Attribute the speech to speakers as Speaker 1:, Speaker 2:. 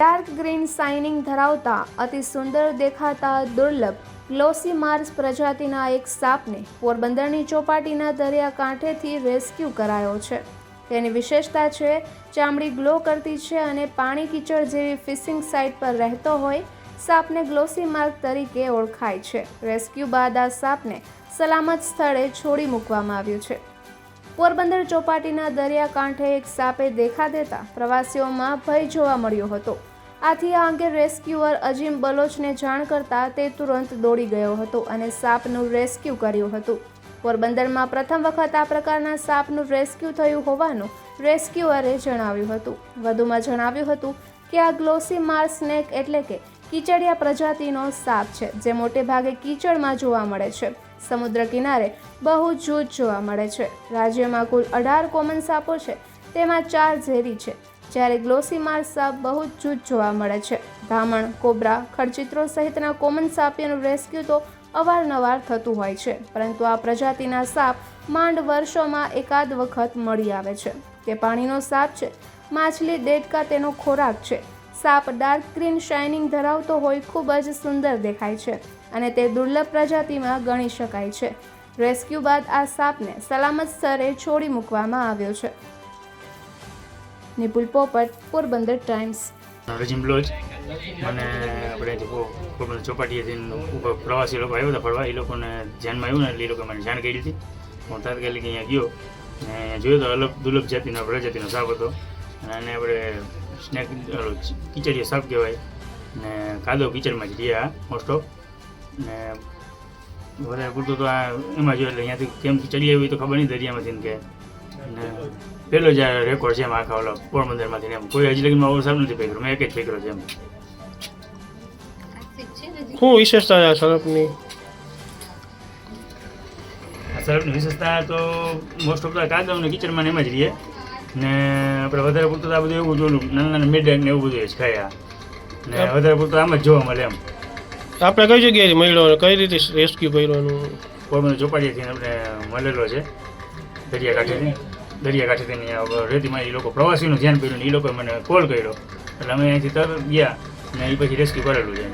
Speaker 1: Dark green shining ધરાવતા અતિ સુંદર દેખાતા દુર્લભ ગ્લોસી માર્સ પ્રજાતિના એક સાપને પોરબંદરની ચોપાટીના દરિયાકાંઠેથી રેસ્ક્યુ કરાયો છે. તેની વિશેષતા છે, ચામડી ગ્લો કરતી છે અને પાણી કીચડ જેવી ફિશિંગ સાઇટ પર રહેતો હોય, સાપને ગ્લોસી માર્ક તરીકે ઓળખાય છે. રેસ્ક્યુ બાદ આ સાપને સલામત સ્થળે છોડી મૂકવામાં આવ્યું છે. પોરબંદર ચોપાટીના દરિયાકાંઠે એક સાપે દેખા દેતા પ્રવાસીઓમાં ભય જોવા મળ્યો હતો. આથી આ અંગે રેસ્ક્યુઅર અજીમ બલોચને જાણ કરતા તે તુરંત દોડી ગયો હતો અને સાપનું રેસ્ક્યુ કર્યું હતું. પોરબંદરમાં પ્રથમ વખત આ પ્રકારના સાપનું રેસ્ક્યુ થયું હોવાનું રેસ્ક્યુઅરે જણાવ્યું હતું. વધુમાં જણાવ્યું હતું કે આ ગ્લોસી માર સ્નેક એટલે કે કીચડિયા પ્રજાતિનો સાપ છે, જે મોટે ભાગે કીચડમાં જોવા મળે છે. સમુદ્ર કિનારે બહુ જૂથ જોવા મળે છે. રાજ્યમાં કુલ અઢાર કોમન સાપો છે, તેમાં ચાર ઝેરી છે. જ્યારે ગ્લોસીમાર સાપ બહુ જ જૂથ જોવા મળે છે. ધામણ કોબરા, ખડચિત્રો સહિતના કોમન સાપિયાનું રેસ્ક્યુ તો અવારનવાર થતું હોય છે. પરંતુ આ પ્રજાતિના સાપ માંડ વર્ષોમાં એકાદ વખત મળી આવે છે. તે પાણીનો સાપ છે. માછલી, દેડકા તેનો ખોરાક છે. સાપ ડાર્ક ગ્રીન શાઇનિંગ ધરાવતો હોય ખૂબ જ સુંદર દેખાય છે અને તે દુર્લભ પ્રજાતિમાં ગણી શકાય છે. રેસ્ક્યુ બાદ આ સાપને સલામત સ્તરે છોડી મૂકવામાં આવ્યો છે. નિપુલ પોપટ પોરબંદર ટાઈમ્સ.
Speaker 2: રજીમ બ્લોજ અને આપણે પોરબંદર ચોપાટીએથી પ્રવાસી લોકો આવ્યા હતા ફરવા, એ લોકોને ધ્યાનમાં આવ્યું ને એ લોકો મને જાણ કરી હતી હું તાત્કાલિક અહીંયા ગયો. ને જોયું તો અલગ દુર્લભ જાતિનો, પ્રજાતિનો સાપ હતો. અને આપણે સ્નેક કીચડીયો સાપ કહેવાય. ને કાદો કિચડમાં જ રહ્યા મોસ્ટ ઓફ ને વધારે પૂરતું તો આ એમાં જોયું એટલે અહીંયાથી કેમ ચડી આવી તો ખબર નહીં દરિયામાંથી કે. ને પેલો જ રેકોર્ડ છે એમ આખા ઓલો પોરબંદરમાંથી ને એમ. કોઈ હજી લગીમાં ઓવર સાહેબ નથી પકડ્યો મેં એક જ પકડ્યો છે એમ.
Speaker 3: શું વિશેષતા છે આ સરપની
Speaker 2: વિશેષતા તો મોસ્ટ ઓફ કાદવ ને કિચડમાં ને એમ જ રહીએ. ને આપણે વધારે પૂરતું તો આ બધું એવું જોયું નાના નાના મેડન ને એવું બધું જ ખાયા ને વધારે પૂરતું આમ જ જોવા મળે એમ.
Speaker 3: આપણે કઈ જગ્યાએથી મળ્યો કઈ રીતે રેસ્ક્યુ કર્યો એનું?
Speaker 2: પોરબંદર ચોપાટીથી આપણે મળેલો છે. દરિયાકાંઠેથી. દરિયાકાંઠેથી અહીંયા રેતીમાં એ લોકો પ્રવાસીનું ધ્યાન કર્યું એ લોકોએ મને કોલ કર્યો. એટલે અમે અહીંથી તરત ગયા ને એ પછી રેસ્ક્યુ કરેલું છે.